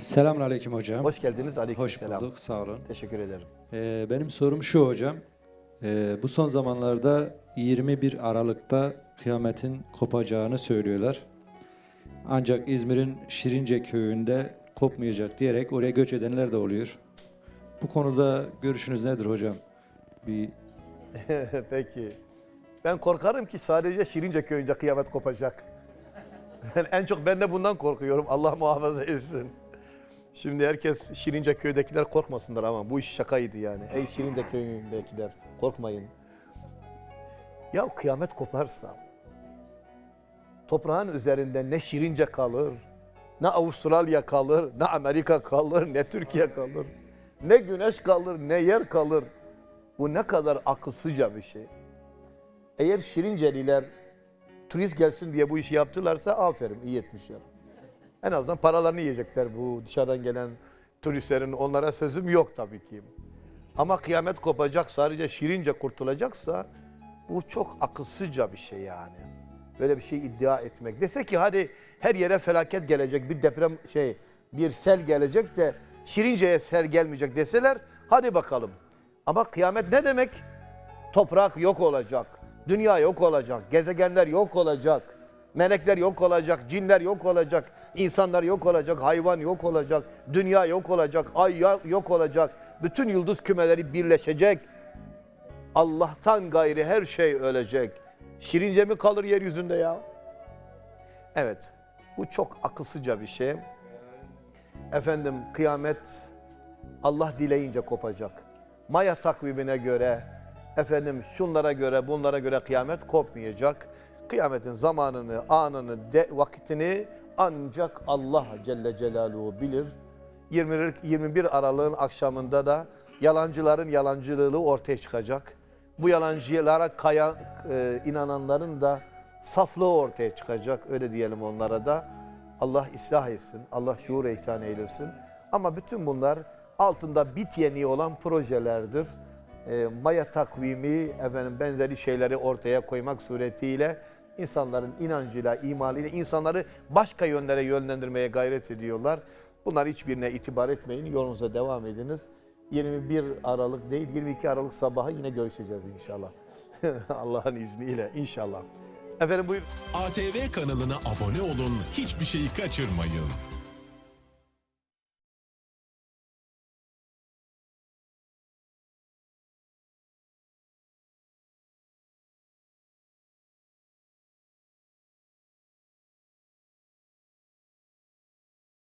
Selamünaleyküm hocam. Hoş geldiniz. Aleyküm Hoş selam. bulduk. Sağ olun. Teşekkür ederim. Ee, benim sorum şu hocam. Ee, bu son zamanlarda 21 Aralık'ta kıyametin kopacağını söylüyorlar. Ancak İzmir'in Şirince köyünde kopmayacak diyerek oraya göç edenler de oluyor. Bu konuda görüşünüz nedir hocam? Bir Peki. Ben korkarım ki sadece Şirince köyünde kıyamet kopacak. En çok ben de bundan korkuyorum. Allah muhafaza etsin. Şimdi herkes Şirince köydekiler korkmasınlar ama bu iş şakaydı yani. Ey Şirince köyündekiler korkmayın. Ya kıyamet koparsa toprağın üzerinde ne Şirince kalır, ne Avustralya kalır, ne Amerika kalır, ne Türkiye kalır, ne güneş kalır, ne yer kalır. Bu ne kadar akılsızca bir şey. Eğer Şirinceliler turist gelsin diye bu işi yaptılarsa aferin iyi etmişler. En azından paralarını yiyecekler bu dışarıdan gelen turistlerin onlara sözüm yok tabii ki. Ama kıyamet kopacak sadece Şirince kurtulacaksa bu çok akılsızca bir şey yani. Böyle bir şey iddia etmek. Dese ki hadi her yere felaket gelecek bir deprem şey bir sel gelecek de Şirince'ye sel gelmeyecek deseler hadi bakalım. Ama kıyamet ne demek? Toprak yok olacak. Dünya yok olacak. Gezegenler yok olacak. Melekler yok olacak. Cinler yok olacak. insanlar yok olacak. Hayvan yok olacak. Dünya yok olacak. Ay yok olacak. Bütün yıldız kümeleri birleşecek. Allah'tan gayri her şey ölecek. Şirince mi kalır yeryüzünde ya? Evet. Bu çok akılsızca bir şey. Efendim kıyamet Allah dileyince kopacak. Maya takvimine göre, efendim şunlara göre, bunlara göre kıyamet kopmayacak. Kıyametin zamanını, anını, de, vakitini ancak Allah Celle Celaluhu bilir. 20, 21 Aralık'ın akşamında da yalancıların yalancılığı ortaya çıkacak. Bu yalancılara kaya, e, inananların da saflığı ortaya çıkacak. Öyle diyelim onlara da. Allah ıslah etsin, Allah şuur ihsan eylesin. Ama bütün bunlar altında bit yeniği olan projelerdir. E, Maya takvimi, efendim benzeri şeyleri ortaya koymak suretiyle insanların inancıyla, imanıyla insanları başka yönlere yönlendirmeye gayret ediyorlar. Bunlar hiçbirine itibar etmeyin, yolunuza devam ediniz. 21 Aralık değil, 22 Aralık sabahı yine görüşeceğiz inşallah. Allah'ın izniyle inşallah. Efendim buyurun. ATV kanalına abone olun, hiçbir şeyi kaçırmayın.